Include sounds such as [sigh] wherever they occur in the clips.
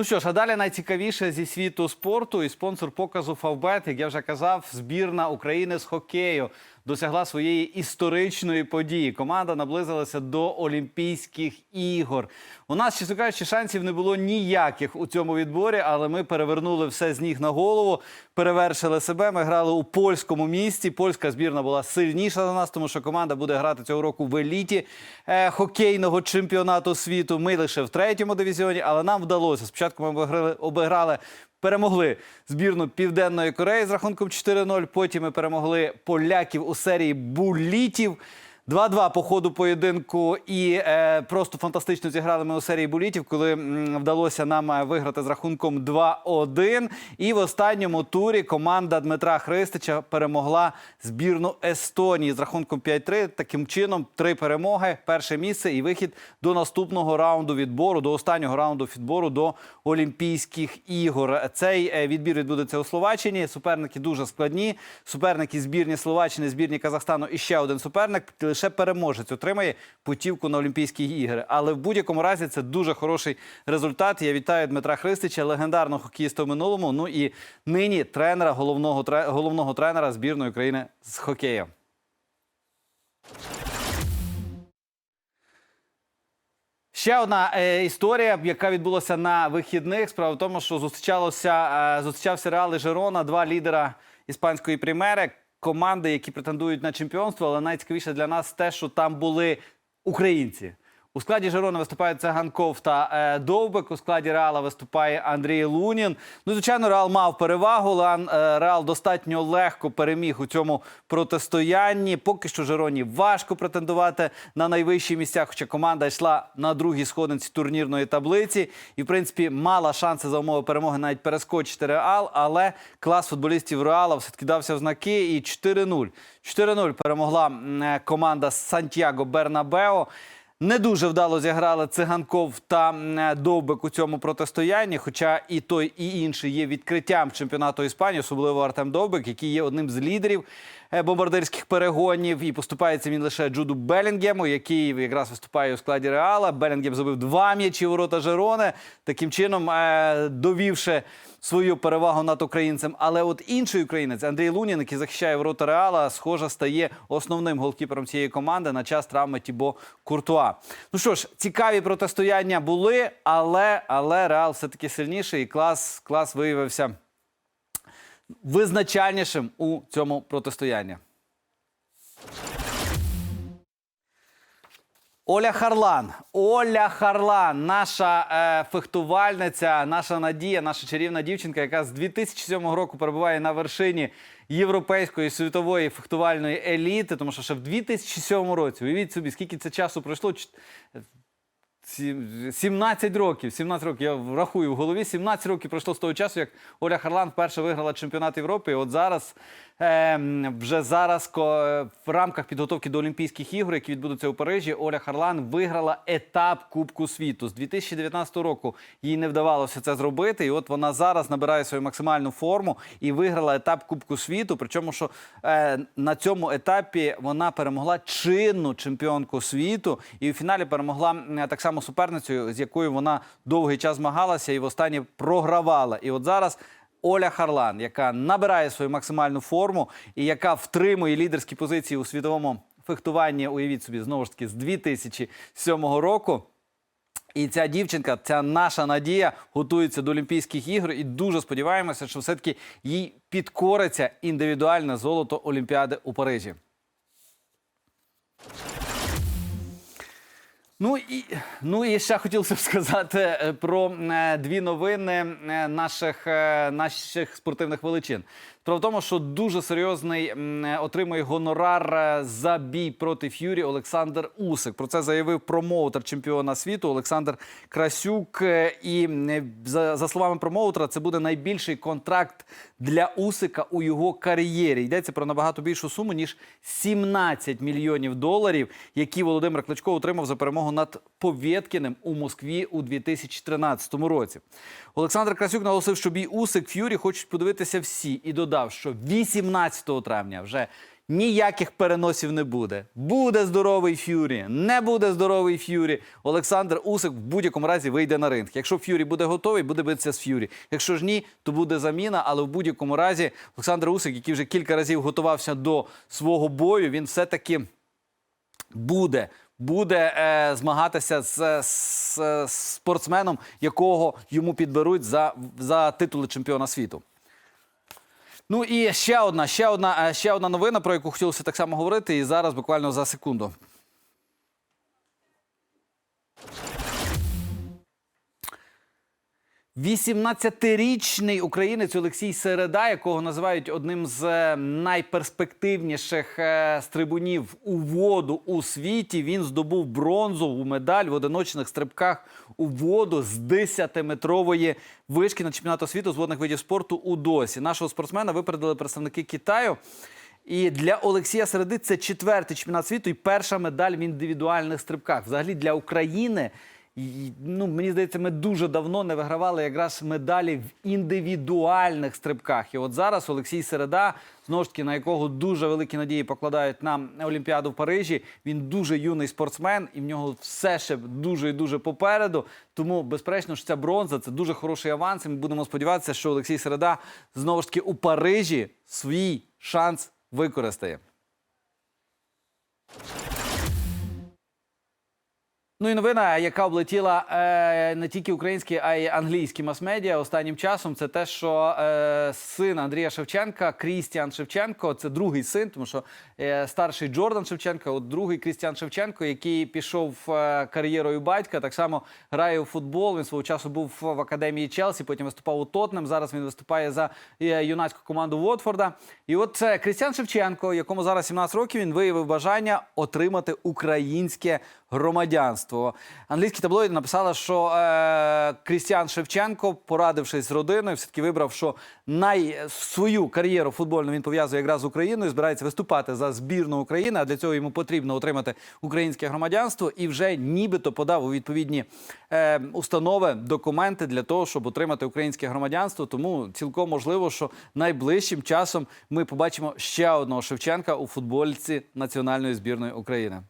Ну що ж, а далі найцікавіше зі світу спорту і спонсор показу Фавбет, як я вже казав, збірна України з хокею досягла своєї історичної події. Команда наблизилася до Олімпійських ігор. У нас, чесно кажучи, шансів не було ніяких у цьому відборі, але ми перевернули все з ніг на голову, перевершили себе. Ми грали у польському місті. Польська збірна була сильніша за нас, тому що команда буде грати цього року в еліті е, хокейного чемпіонату світу. Ми лише в третьому дивізіоні, але нам вдалося. Спочатку ми обіграли, обіграли Перемогли збірну Південної Кореї з рахунком 4-0. Потім ми перемогли поляків у серії булітів. 2-2 по ходу поєдинку і е, просто фантастично зіграли ми у серії булітів, коли м, вдалося нам е, виграти з рахунком 2-1. І в останньому турі команда Дмитра Христича перемогла збірну Естонії з рахунком 5-3. Таким чином, три перемоги, перше місце і вихід до наступного раунду відбору, до останнього раунду відбору до Олімпійських ігор. Цей е, відбір відбудеться у Словаччині. Суперники дуже складні. Суперники збірні Словаччини, збірні Казахстану і ще один суперник. Лише переможець отримає путівку на Олімпійські ігри. Але в будь-якому разі це дуже хороший результат. Я вітаю Дмитра Христича, легендарного хокеїста в минулому. Ну і нині тренера головного головного тренера збірної України з хокею. Ще одна е, історія, яка відбулася на вихідних. Справа в тому, що зустрічалося е, зустрічався Реал і Жерона, два лідера іспанської примери, команди, які претендують на чемпіонство. Але найцікавіше для нас те, що там були українці. У складі Жерона виступають Цаганков та е, Довбик. У складі Реала виступає Андрій Лунін. Ну, звичайно, Реал мав перевагу. але, е, Реал достатньо легко переміг у цьому протистоянні. Поки що Жероні важко претендувати на найвищі місця, хоча команда йшла на другій сходинці турнірної таблиці і, в принципі, мала шанси за умови перемоги навіть перескочити Реал. Але клас футболістів Реала все-таки дався в знаки і 4-0. 4-0 перемогла е, команда Сантьяго Бернабео. Не дуже вдало зіграли циганков та Довбик у цьому протистоянні. Хоча і той, і інший є відкриттям чемпіонату Іспанії, особливо Артем Довбик, який є одним з лідерів бомбардирських перегонів. І поступається він лише Джуду Белінгему, який якраз виступає у складі Реала. Белінгем забив два м'ячі ворота Жерони, таким чином е, довівши свою перевагу над українцем. Але от інший українець Андрій Лунін, який захищає ворота Реала, схоже, стає основним голкіпером цієї команди на час травми Тібо Куртуа. Ну що ж, цікаві протистояння були, але, але Реал все-таки сильніший і клас, клас виявився визначальнішим у цьому протистоянні. Оля Харлан, Оля Харлан, наша е, фехтувальниця, наша надія, наша чарівна дівчинка, яка з 2007 року перебуває на вершині європейської світової фехтувальної еліти, тому що ще в 2007 році, уявіть собі, скільки це часу пройшло. Ч- 17 років, 17 років, я врахую в голові, 17 років пройшло з того часу, як Оля Харлан вперше виграла чемпіонат Європи. І от зараз, ем, вже зараз в рамках підготовки до Олімпійських ігор, які відбудуться у Парижі, Оля Харлан виграла етап Кубку світу. З 2019 року їй не вдавалося це зробити. І от вона зараз набирає свою максимальну форму і виграла етап Кубку світу. Причому, що е, на цьому етапі вона перемогла чинну чемпіонку світу, і у фіналі перемогла так само суперницю, з якою вона довгий час змагалася і востаннє програвала. І от зараз. Оля Харлан, яка набирає свою максимальну форму і яка втримує лідерські позиції у світовому фехтуванні, уявіть собі, знову ж таки, з 2007 року. І ця дівчинка, ця наша надія, готується до Олімпійських ігор, і дуже сподіваємося, що все-таки їй підкориться індивідуальне золото Олімпіади у Парижі. Ну і, ну і ще хотілося б сказати е, про е, дві новини е, наших, наших спортивних величин. Справа в тому, що дуже серйозний отримує гонорар е, за бій проти Ф'юрі Олександр Усик. Про це заявив промоутер чемпіона світу Олександр Красюк. Е, І за словами промоутера, це буде найбільший контракт для Усика у його кар'єрі. Йдеться про набагато більшу суму ніж 17 мільйонів доларів, які Володимир Кличко отримав за перемогу над Повєткіним у Москві у 2013 році. Олександр Красюк наголосив, що бій Усик Ф'юрі хочуть подивитися всі, і додав, що 18 травня вже Ніяких переносів не буде. Буде здоровий Ф'юрі, не буде здоровий Ф'юрі. Олександр Усик в будь-якому разі вийде на ринг. Якщо Ф'юрі буде готовий, буде битися з Ф'юрі. Якщо ж ні, то буде заміна. Але в будь-якому разі Олександр Усик, який вже кілька разів готувався до свого бою, він все-таки буде. Буде е, змагатися з, з, з спортсменом, якого йому підберуть за, за титули чемпіона світу. Ну і ще одна, ще одна, е, ще одна новина, про яку хотілося так само говорити, і зараз буквально за секунду. Вісімнадцятирічний українець Олексій Середа, якого називають одним з е, найперспективніших е, стрибунів у воду у світі. Він здобув бронзову медаль в одиночних стрибках у воду з 10-метрової вишки на чемпіонату світу з водних видів спорту у досі. Нашого спортсмена випередили представники Китаю. І для Олексія Середи це четвертий чемпіонат світу і перша медаль в індивідуальних стрибках. Взагалі для України. Ну, мені здається, ми дуже давно не вигравали якраз медалі в індивідуальних стрибках. І от зараз Олексій Середа, знову ж таки, на якого дуже великі надії покладають на Олімпіаду в Парижі. Він дуже юний спортсмен, і в нього все ще дуже і дуже попереду. Тому, безперечно, що ця бронза це дуже хороший аванс. І ми будемо сподіватися, що Олексій Середа знову ж таки у Парижі свій шанс використає. Ну і новина, яка облетіла е, не тільки українські, а й англійські мас-медіа останнім часом, це те, що е, син Андрія Шевченка, Крістіан Шевченко, це другий син, тому що е, старший Джордан Шевченко, от другий Крістіан Шевченко, який пішов е, кар'єрою батька, так само грає у футбол. Він свого часу був в академії Челсі, потім виступав у Тотнем. Зараз він виступає за е, юнацьку команду Уотфорда. І от це Крістіан Шевченко, якому зараз 17 років, він виявив бажання отримати українське громадянство. Англійські таблоїди написали, що е, Крістіан Шевченко, порадившись з родиною, все-таки вибрав, що най свою кар'єру футбольну він пов'язує якраз з Україною, збирається виступати за збірну України. А для цього йому потрібно отримати українське громадянство і вже нібито подав у відповідні е, установи документи для того, щоб отримати українське громадянство. Тому цілком можливо, що найближчим часом ми побачимо ще одного Шевченка у футбольці національної збірної України.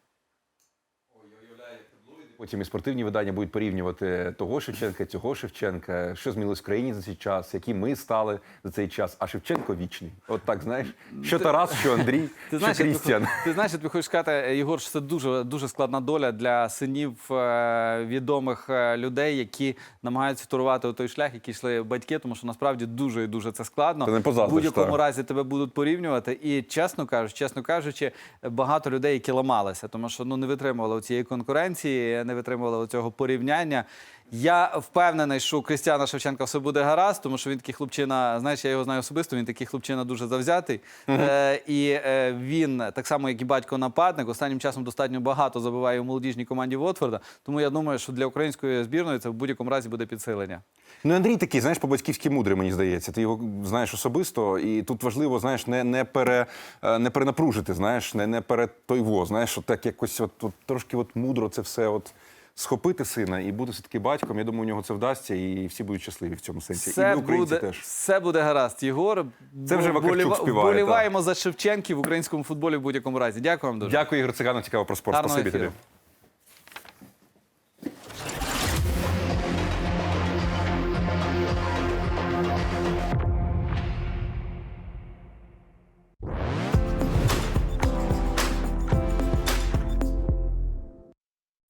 Потім і спортивні видання будуть порівнювати того Шевченка, цього Шевченка, що змінилось в країні за цей час, які ми стали за цей час. А Шевченко вічний. От так знаєш, що Тарас, що Андрій, [laughs] Ти що Крістіан. ти знаєш, тобі хочу сказати, Єгор, що це дуже дуже складна доля для синів е, відомих е, людей, які намагаються турувати у той шлях, який йшли батьки, тому що насправді дуже і дуже це складно. Ти не В будь-якому разі тебе будуть порівнювати. І чесно кажучи, чесно кажучи, багато людей, які ламалися, тому що ну не витримували цієї конкуренції, не витримували цього порівняння. Я впевнений, що у Крістіана Шевченка все буде гаразд, тому що він такий хлопчина. Знаєш, я його знаю особисто. Він такий хлопчина дуже завзятий. Е, і е, він так само, як і батько нападник, останнім часом достатньо багато забиває у молодіжній команді Вотфорда. Тому я думаю, що для української збірної це в будь-якому разі буде підсилення. Ну, Андрій такий, знаєш, по-батьківськи мудрий, мені здається. Ти його знаєш особисто, і тут важливо, знаєш, не, не, пере, е, не перенапружити, знаєш, не, не во, знаєш, от так якось от, от, трошки от мудро це все от схопити сина і бути все-таки батьком. Я думаю, у нього це вдасться, і всі будуть щасливі в цьому сенсі. Все і українці, буде, теж. все буде гаразд. Єгор, Це вже Вакарчук співає, Вболіваємо за Шевченків в українському футболі в будь-якому разі. Дякую вам дуже. Дякую, Ігор Циганов, цікаво про спорт. Гарного Спасибі ефіру. тобі.